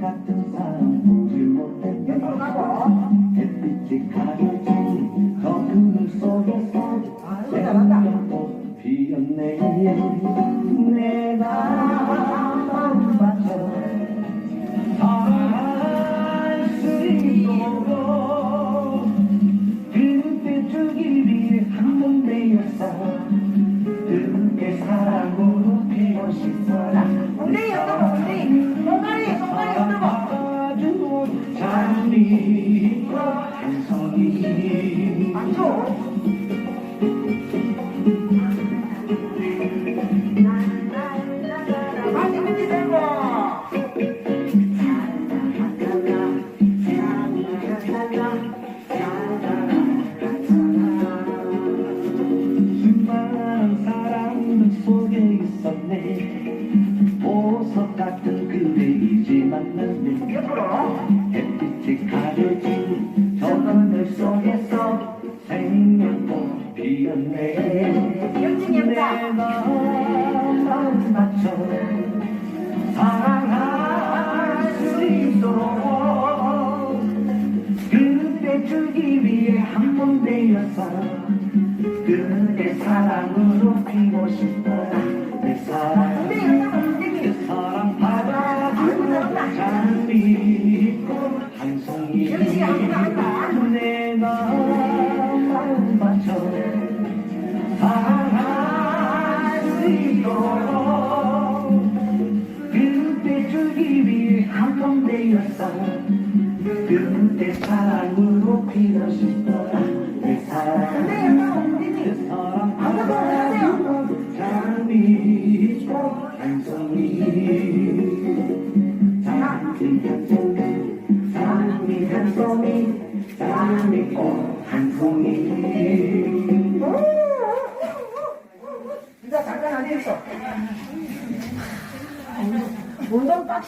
같은 사람 보지 가고 햇빛이 가려 피 생명꽃 피었네 내가 마음 맞춰 번 되어서 그대 사랑으로 피고 싶어라 내 사랑 그 사랑 받아주는 장미꽃 한 송이 한다. 내가 마음 맞춰 그때 사랑으로 피고 싶어 한 송이 장미 한 송이 장미 한 송이. 장미꽃 한 송이 진짜 잠깐 안 됐어. 운동